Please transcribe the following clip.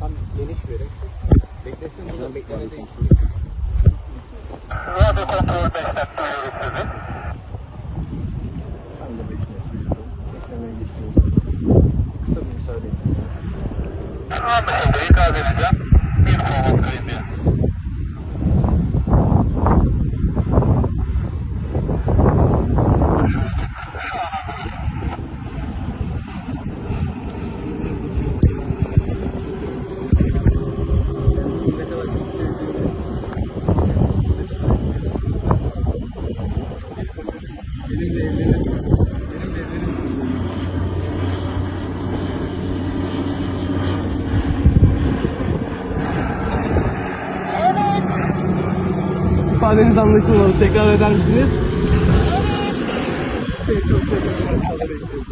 Tam geniş verin. Beklesin buradan bekleme değil. Radyo kontrol 5 dakika duyuyoruz sizi. Ben de bekliyorum. Beklemeye geçiyorum. Kısa bir müsaade istiyorum. Anlaşıldı. İkaz edeceğim. Benimle evlenir misin? İfadeniz anlaşılmadı. Tekrar eder misiniz? Çok çok çok çok bekliyorum.